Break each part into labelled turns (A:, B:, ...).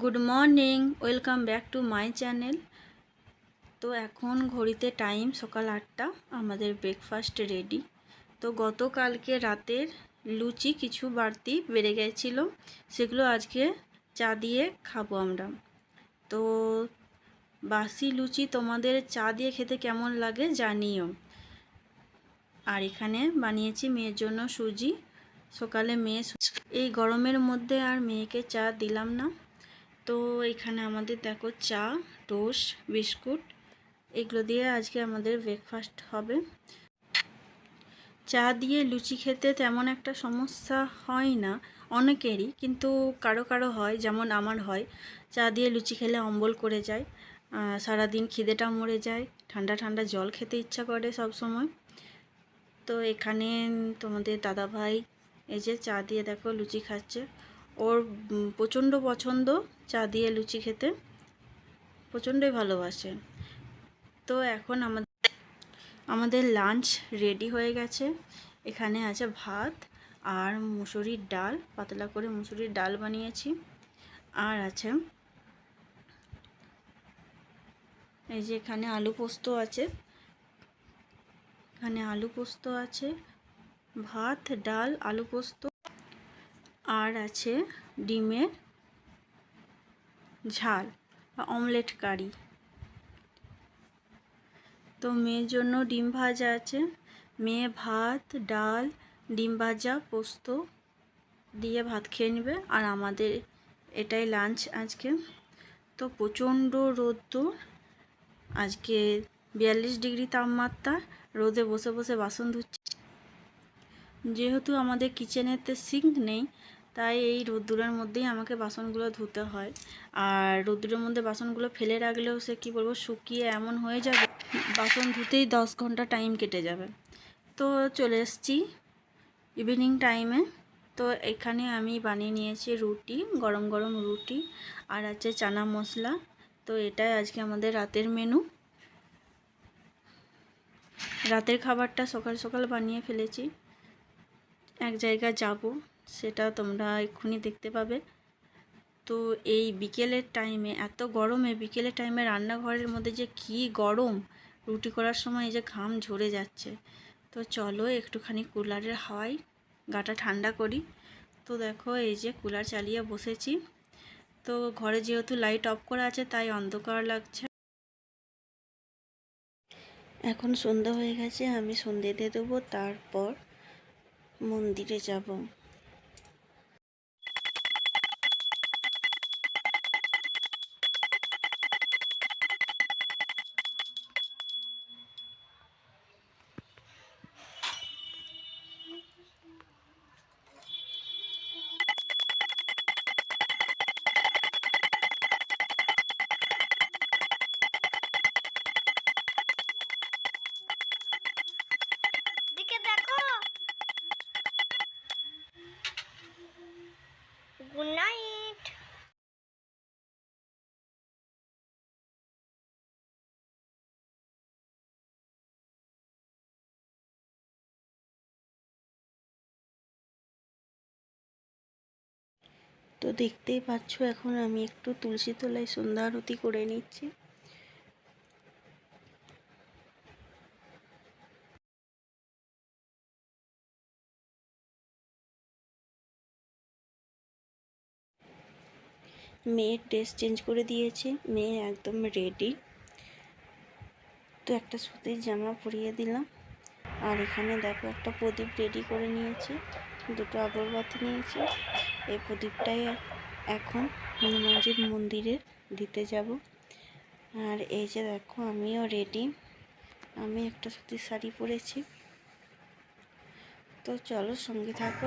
A: Good morning welcome back to my channel তো এখন ঘড়িতে টাইম সকাল আটটা, আমাদের ব্রেকফাস্ট রেডি তো গতকালকে রাতের লুচি কিছু বাড়তি বেড়ে গেছিল, সেগুলো আজকে চা দিয়ে খাব আমরা। তো বাসি লুচি তোমাদের চা দিয়ে খেতে কেমন লাগে জানিও। আর এখানে বানিয়েছি মেয়ের জন্য সুজি। সকালে মেয়ে এই গরমের মধ্যে আর মেয়েকে চা দিলাম না। তো এখানে আমাদের দেখো চা টোস্ট বিস্কুট, এগুলো দিয়ে আজকে আমাদের ব্রেকফাস্ট হবে। চা দিয়ে লুচি খেতে তেমন একটা সমস্যা হয় না, অনেকেরই, কিন্তু কারও কারও হয়, যেমন আমার হয়। চা দিয়ে লুচি খেলে অম্বল করে যায় সারাদিন খিদেটা মরে যায়, ঠান্ডা ঠান্ডা জল খেতে ইচ্ছা করে সব সময়। তো এখানে তোমাদের দাদা ভাই এই যে চা দিয়ে দেখো লুচি খাচ্ছে। ওর প্রচণ্ড পছন্দ চা দিয়ে লুচি খেতে। প্রচণ্ডই ভালোবাসে। তো এখন আমাদের আমাদের লাঞ্চ রেডি হয়ে গেছে। এখানে আছে ভাত আর মুসুরির ডাল, পাতলা করে মুসুরির ডাল বানিয়েছি। আর আছে, এই যে এখানে আলু পোস্ত আছে। এখানে আলু পোস্ত আছে, ভাত, ডাল, আলু পোস্ত। আর আছে ডিমের ঝাল বা অমলেট কারি। তো মেয়ের জন্য ডিম ভাজা আছে। মেয়ে ভাত, ডাল, ডিম ভাজা, পোস্ত দিয়ে ভাত খেয়ে নেবে। আর আমাদের এটাই লাঞ্চ আজকে। তো প্রচণ্ড রোদ্দুর। আজকে বিয়াল্লিশ ডিগ্রি তাপমাত্রা। রোদে বসে বসে বাসন ধুচ্ছে। যেহেতু আমাদের কিচেনেতে সিঙ্ক নেই তাই এই রোদ্দুরের মধ্যেই আমাকে বাসনগুলো ধুতে হয়। আর রোদ্দুরের মধ্যে বাসনগুলো ফেলে রাখলেও সে কী বলব, শুকিয়ে এমন হয়ে যাবে, বাসন ধুতেই দশ ঘণ্টা টাইম কেটে যাবে। তো চলে এসেছি ইভিনিং টাইমে তো এখানে আমি বানিয়ে নিয়েছি রুটি, গরম গরম রুটি আর আছে চানা মশলা। তো এটাই আজকে আমাদের রাতের মেনু রাতের খাবারটা সকাল সকাল বানিয়ে ফেলেছি। এক জায়গায় যাব। সেটা তোমরা এক্ষুনি দেখতে পাবে। তো এই বিকেলের টাইমে এত গরমে বিকেলের টাইমে রান্নাঘরের মধ্যে যে কি গরম! রুটি করার সময় এই যে ঘাম ঝরে যাচ্ছে। তো চলো একটুখানি কুলারের হাওয়ায় গাটা ঠান্ডা করি। তো দেখো এই যে কুলার চালিয়ে বসেছি। তো ঘরে যেহেতু লাইট অফ করা আছে, তাই অন্ধকার লাগছে। এখন সন্ধ্যা হয়ে গেছে, আমি সন্ধে দিয়ে দেবো, তারপর মন্দিরে যাব।
B: গুড নাইট
A: তো দেখতেই পাচ্ছ এখন আমি একটু তুলসী তলায় সন্ধ্যা আরতি করে নিচ্ছি। মেয়ের ড্রেস চেঞ্জ করে দিয়েছে, মেয়ে একদম রেডি তো একটা সুতির জামা পরিয়ে দিলাম। আর এখানে দেখো একটা প্রদীপ রেডি করে নিয়েছি, দুটো আগরবাতি নিয়েছি। এই প্রদীপটাই এখন হনুমানজির মন্দিরে দিতে যাব। আর এই যে দেখো আমিও রেডি আমি একটা সুতির শাড়ি পরেছি। তো চলো সঙ্গে থাকো।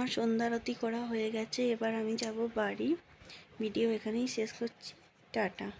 A: আমার সন্ধ্যারতি করা হয়ে গেছে এবার আমি যাব বাড়ি। ভিডিও এখানেই শেষ করছি। টাটা।